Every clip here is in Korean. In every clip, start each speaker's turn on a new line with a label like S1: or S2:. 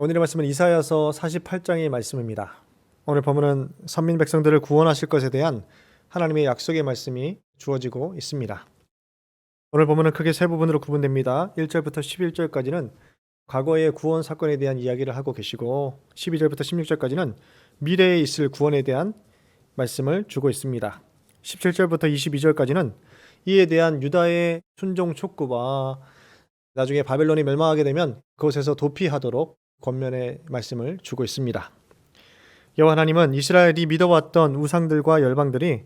S1: 오늘의 말씀은 이사야서 48장의 말씀입니다. 오늘 본문은 선민 백성들을 구원하실 것에 대한 하나님의 약속의 말씀이 주어지고 있습니다. 오늘 본문은 크게 세 부분으로 구분됩니다. 1절부터 11절까지는 과거의 구원 사건에 대한 이야기를 하고 계시고 12절부터 16절까지는 미래에 있을 구원에 대한 말씀을 주고 있습니다. 17절부터 22절까지는 이에 대한 유다의 순종 촉구와 나중에 바벨론이 멸망하게 되면 그곳에서 도피하도록 권면의 말씀을 주고 있습니다. 여호와 하나님은 이스라엘이 믿어왔던 우상들과 열방들이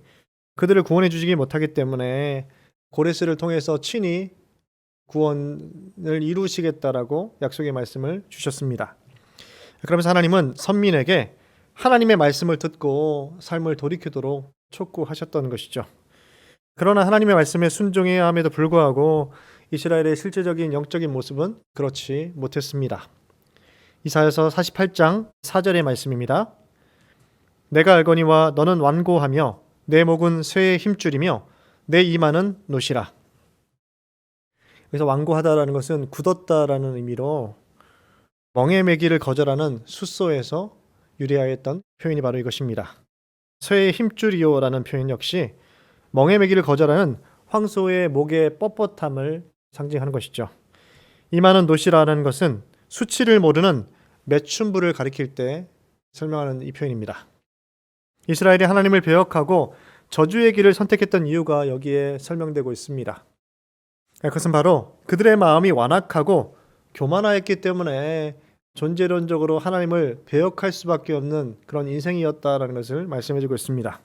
S1: 그들을 구원해 주시지 못하기 때문에 고레스를 통해서 친히 구원을 이루시겠다라고 약속의 말씀을 주셨습니다. 그러면서 하나님은 선민에게 하나님의 말씀을 듣고 삶을 돌이키도록 촉구하셨던 것이죠. 그러나 하나님의 말씀에 순종해야 함에도 불구하고 이스라엘의 실제적인 영적인 모습은 그렇지 못했습니다. 이사야서 48장 4절의 말씀입니다. 내가 알거니와 너는 완고하며 내 목은 쇠의 힘줄이며 내 이마는 노시라. 그래서 완고하다라는 것은 굳었다라는 의미로 멍에 매기를 거절하는 숫소에서 유래하였던 표현이 바로 이것입니다. 쇠의 힘줄이요라는 표현 역시 멍에 매기를 거절하는 황소의 목의 뻣뻣함을 상징하는 것이죠. 이마는 노시라는 것은 수치를 모르는 매춘부를 가리킬 때 설명하는 이 표현입니다. 이스라엘이 하나님을 배역하고 저주의 길을 선택했던 이유가 여기에 설명되고 있습니다. 그것은 바로 그들의 마음이 완악하고 교만하였기 때문에 존재론적으로 하나님을 배역할 수밖에 없는 그런 인생이었다라는 것을 말씀해주고 있습니다.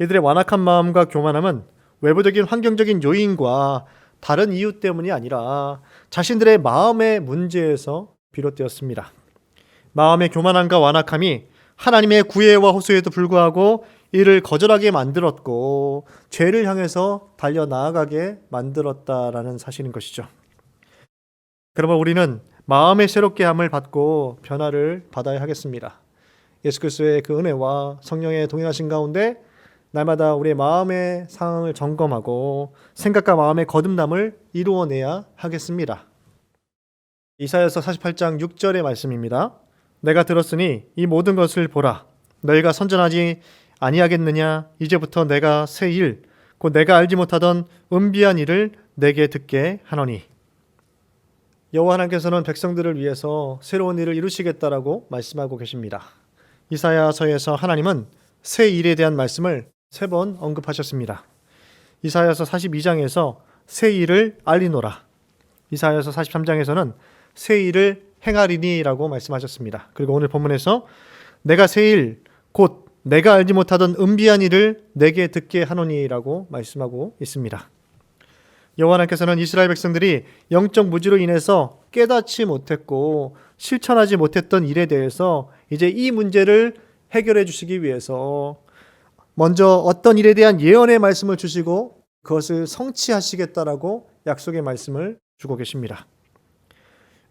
S1: 이들의 완악한 마음과 교만함은 외부적인 환경적인 요인과 다른 이유 때문이 아니라 자신들의 마음의 문제에서 비롯되었습니다. 마음의 교만함과 완악함이 하나님의 구애와 호소에도 불구하고 이를 거절하게 만들었고 죄를 향해서 달려 나아가게 만들었다라는 사실인 것이죠. 그러면 우리는 마음의 새롭게 함을 받고 변화를 받아야 하겠습니다. 예수 그리스도의 그 은혜와 성령의 동행하신 가운데 날마다 우리의 마음의 상황을 점검하고 생각과 마음의 거듭남을 이루어내야 하겠습니다. 이사야서 48장 6절의 말씀입니다. 내가 들었으니 이 모든 것을 보라. 너희가 선전하지 아니하겠느냐? 이제부터 내가 새 일, 곧 내가 알지 못하던 은비한 일을 내게 듣게 하노니. 여호와 하나님께서는 백성들을 위해서 새로운 일을 이루시겠다라고 말씀하고 계십니다. 이사야서에서 하나님은 새 일에 대한 말씀을 세 번 언급하셨습니다. 이사야서 42장에서 새 일을 알리노라. 이사야서 43장에서는 새 일을 행하리니라고 말씀하셨습니다. 그리고 오늘 본문에서 내가 새 일, 곧 내가 알지 못하던 은비한 일을 내게 듣게 하노니라고 말씀하고 있습니다. 여호와 하나님께서는 이스라엘 백성들이 영적 무지로 인해서 깨닫지 못했고 실천하지 못했던 일에 대해서 이제 이 문제를 해결해 주시기 위해서 먼저 어떤 일에 대한 예언의 말씀을 주시고 그것을 성취하시겠다라고 약속의 말씀을 주고 계십니다.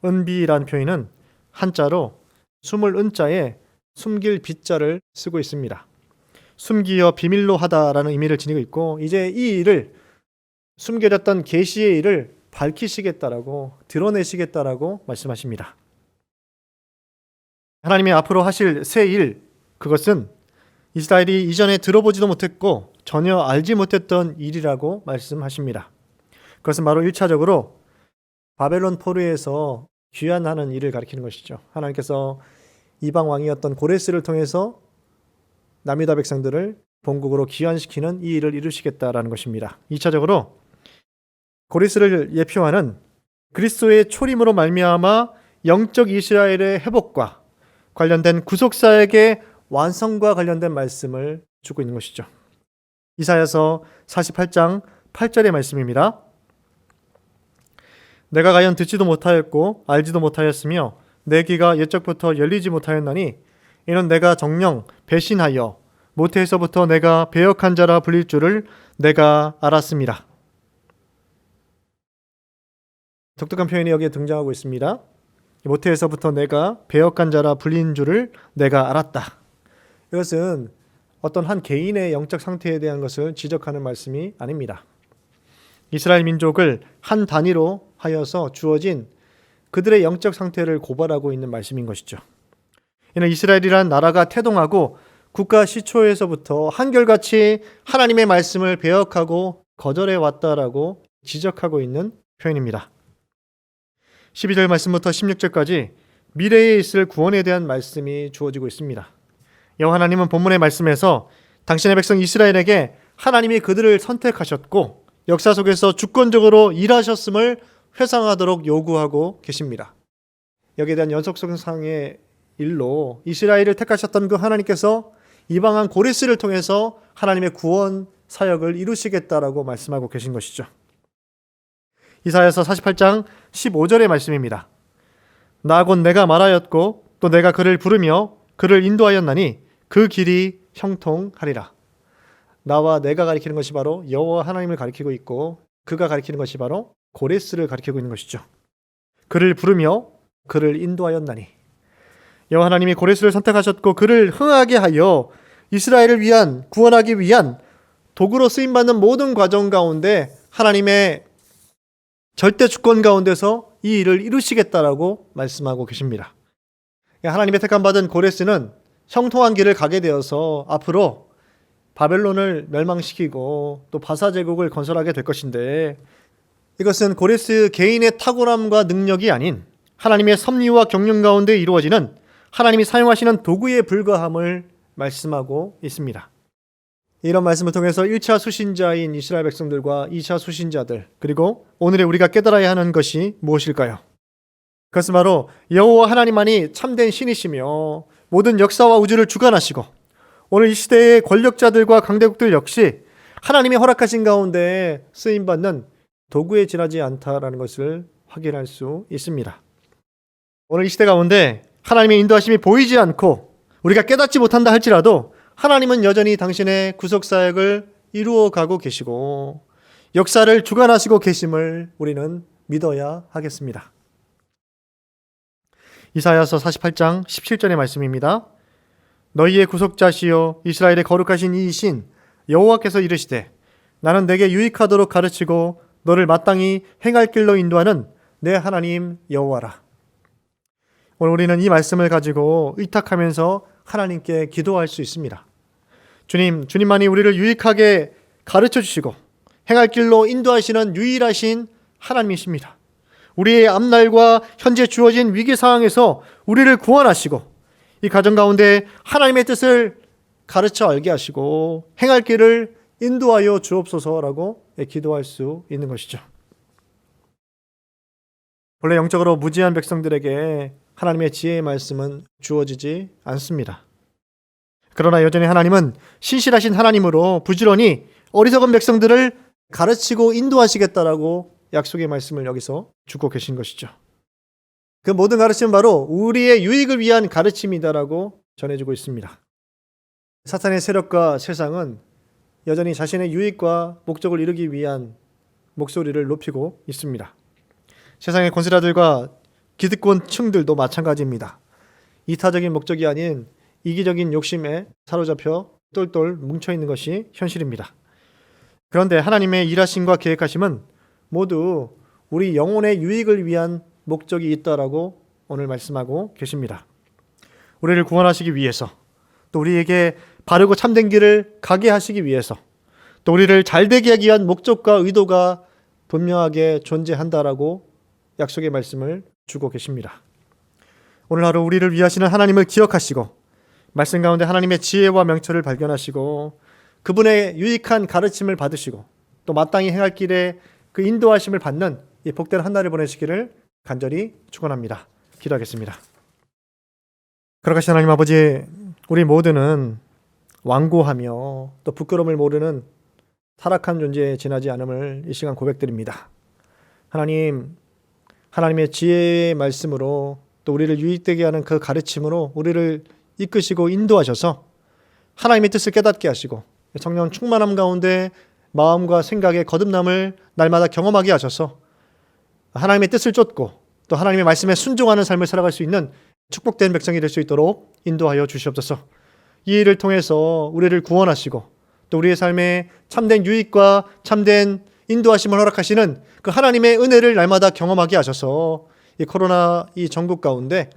S1: 은비라는 표현은 한자로 숨을 은자에 숨길 빗자를 쓰고 있습니다. 숨기어 비밀로 하다라는 의미를 지니고 있고 이제 이 일을 숨겨졌던 계시의 일을 밝히시겠다라고 드러내시겠다라고 말씀하십니다. 하나님이 앞으로 하실 새 일 그것은 이스라엘이 이전에 들어보지도 못했고 전혀 알지 못했던 일이라고 말씀하십니다. 그것은 바로 1차적으로 바벨론 포로에서 귀환하는 일을 가리키는 것이죠. 하나님께서 이방 왕이었던 고레스를 통해서 남유다 백성들을 본국으로 귀환시키는 이 일을 이루시겠다라는 것입니다. 2차적으로 고레스를 예표하는 그리스도의 초림으로 말미암아 영적 이스라엘의 회복과 관련된 구속사역의 완성과 관련된 말씀을 주고 있는 것이죠. 이사야서 48장 8절의 말씀입니다. 내가 과연 듣지도 못하였고 알지도 못하였으며 내 귀가 옛적부터 열리지 못하였나니 이는 내가 정령 배신하여 모태에서부터 내가 배역한 자라 불릴 줄을 내가 알았습니다. 독특한 표현이 여기에 등장하고 있습니다. 모태에서부터 내가 배역한 자라 불린 줄을 내가 알았다. 이것은 어떤 한 개인의 영적 상태에 대한 것을 지적하는 말씀이 아닙니다. 이스라엘 민족을 한 단위로 하여서 주어진 그들의 영적 상태를 고발하고 있는 말씀인 것이죠. 이는 이스라엘이란 나라가 태동하고 국가 시초에서부터 한결같이 하나님의 말씀을 배역하고 거절해 왔다라고 지적하고 있는 표현입니다. 12절 말씀부터 16절까지 미래에 있을 구원에 대한 말씀이 주어지고 있습니다. 여호와 하나님은 본문의 말씀에서 당신의 백성 이스라엘에게 하나님이 그들을 선택하셨고 역사 속에서 주권적으로 일하셨음을 회상하도록 요구하고 계십니다. 여기에 대한 연속성상의 일로 이스라엘을 택하셨던 그 하나님께서 이방한 고레스를 통해서 하나님의 구원 사역을 이루시겠다라고 말씀하고 계신 것이죠. 이사야서 48장 15절의 말씀입니다. 나 곧 내가 말하였고 또 내가 그를 부르며 그를 인도하였나니 그 길이 형통하리라. 나와 내가 가리키는 것이 바로 여호와 하나님을 가리키고 있고 그가 가리키는 것이 바로 고레스를 가리키고 있는 것이죠. 그를 부르며 그를 인도하였나니 여호와 하나님이 고레스를 선택하셨고 그를 흥하게 하여 이스라엘을 위한 구원하기 위한 도구로 쓰임 받는 모든 과정 가운데 하나님의 절대 주권 가운데서 이 일을 이루시겠다라고 말씀하고 계십니다. 하나님의 택함 받은 고레스는 형통한 길을 가게 되어서 앞으로 바벨론을 멸망시키고 또 바사 제국을 건설하게 될 것인데 이것은 고레스 개인의 탁월함과 능력이 아닌 하나님의 섭리와 경륜 가운데 이루어지는 하나님이 사용하시는 도구에 불과함을 말씀하고 있습니다. 이런 말씀을 통해서 1차 수신자인 이스라엘 백성들과 2차 수신자들 그리고 오늘에 우리가 깨달아야 하는 것이 무엇일까요? 그것은 바로 여호와 하나님만이 참된 신이시며 모든 역사와 우주를 주관하시고 오늘 이 시대의 권력자들과 강대국들 역시 하나님이 허락하신 가운데 쓰임 받는 도구에 지나지 않다라는 것을 확인할 수 있습니다. 오늘 이 시대 가운데 하나님의 인도하심이 보이지 않고 우리가 깨닫지 못한다 할지라도 하나님은 여전히 당신의 구속 사역을 이루어 가고 계시고 역사를 주관하시고 계심을 우리는 믿어야 하겠습니다. 이사야서 48장 17절의 말씀입니다. 너희의 구속자시요 이스라엘의 거룩하신 이이신 여호와께서 이르시되 나는 내게 유익하도록 가르치고 너를 마땅히 행할 길로 인도하는 내 하나님 여호와라. 오늘 우리는 이 말씀을 가지고 의탁하면서 하나님께 기도할 수 있습니다. 주님, 주님만이 우리를 유익하게 가르쳐 주시고 행할 길로 인도하시는 유일하신 하나님이십니다. 우리의 앞날과 현재 주어진 위기 상황에서 우리를 구원하시고 이 가정 가운데 하나님의 뜻을 가르쳐 알게 하시고 행할 길을 인도하여 주옵소서라고 기도할 수 있는 것이죠. 원래 영적으로 무지한 백성들에게 하나님의 지혜의 말씀은 주어지지 않습니다. 그러나 여전히 하나님은 신실하신 하나님으로 부지런히 어리석은 백성들을 가르치고 인도하시겠다라고 약속의 말씀을 여기서 주고 계신 것이죠. 그 모든 가르침은 바로 우리의 유익을 위한 가르침이다라고 전해주고 있습니다. 사탄의 세력과 세상은 여전히 자신의 유익과 목적을 이루기 위한 목소리를 높이고 있습니다. 세상의 권세자들과 기득권 층들도 마찬가지입니다. 이타적인 목적이 아닌 이기적인 욕심에 사로잡혀 똘똘 뭉쳐 있는 것이 현실입니다. 그런데 하나님의 일하심과 계획하심은 모두 우리 영혼의 유익을 위한 목적이 있다라고 오늘 말씀하고 계십니다. 우리를 구원하시기 위해서 또 우리에게 바르고 참된 길을 가게 하시기 위해서 또 우리를 잘되게 하기 위한 목적과 의도가 분명하게 존재한다라고 약속의 말씀을 주고 계십니다. 오늘 하루 우리를 위하시는 하나님을 기억하시고 말씀 가운데 하나님의 지혜와 명철을 발견하시고 그분의 유익한 가르침을 받으시고 또 마땅히 행할 길에 그 인도하심을 받는 이 복된 한 날을 보내시기를 간절히 축원합니다. 기도하겠습니다. 그러가신 하나님 아버지, 우리 모두는 완고하며 또 부끄러움을 모르는 타락한 존재에 지나지 않음을 이 시간 고백드립니다. 하나님, 하나님의 지혜의 말씀으로 또 우리를 유익되게 하는 그 가르침으로 우리를 이끄시고 인도하셔서 하나님의 뜻을 깨닫게 하시고 성령 충만함 가운데 마음과 생각의 거듭남을 날마다 경험하게 하셔서 하나님의 뜻을 쫓고 또 하나님의 말씀에 순종하는 삶을 살아갈 수 있는 축복된 백성이 될 수 있도록 인도하여 주시옵소서. 이 일을 통해서 우리를 구원하시고 또 우리의 삶에 참된 유익과 참된 인도하심을 허락하시는 그 하나님의 은혜를 날마다 경험하게 하셔서 이 코로나 이 전국 가운데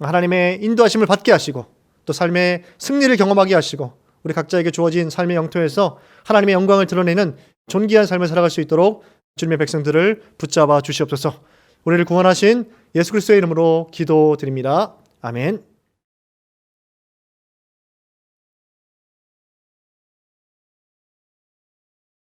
S1: 하나님의 인도하심을 받게 하시고 또 삶의 승리를 경험하게 하시고 우리 각자에게 주어진 삶의 영토에서 하나님의 영광을 드러내는 존귀한 삶을 살아갈 수 있도록 주님의 백성들을 붙잡아 주시옵소서. 우리를 구원하신 예수 그리스도의 이름으로 기도드립니다. 아멘.